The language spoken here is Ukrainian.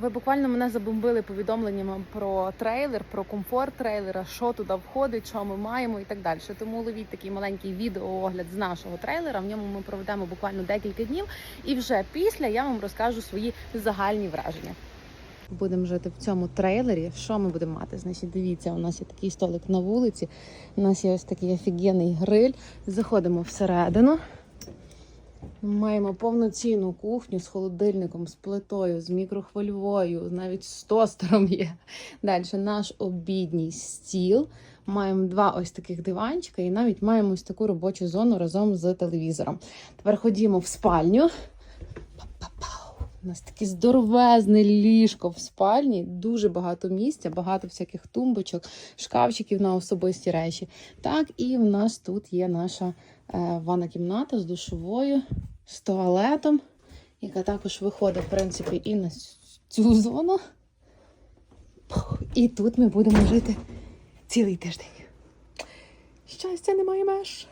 Ви буквально мене забомбили повідомленнями про трейлер, про комфорт трейлера, що туди входить, що ми маємо і так далі. Тому ловіть такий маленький відеоогляд з нашого трейлера. В ньому ми проведемо буквально декілька днів, і вже після я вам розкажу свої загальні враження. Будемо жити в цьому трейлері. Що ми будемо мати? Значить, дивіться, у нас є такий столик на вулиці. У нас є ось такий офігенний гриль. Заходимо всередину. Маємо повноцінну кухню з холодильником, з плитою, з мікрохвильовою, навіть з тостером є. Далі наш обідній стіл. Маємо два ось таких диванчика і навіть маємо ось таку робочу зону разом з телевізором. Тепер ходімо в спальню. У нас таке здоровезне ліжко в спальні, дуже багато місця, багато всяких тумбочок, шкафчиків на особисті речі. Так, і в нас тут є наша е, ванна кімната з душовою, з туалетом, яка також виходить, в принципі, і на цю зону. І тут ми будемо жити цілий тиждень. Щастя немає меж.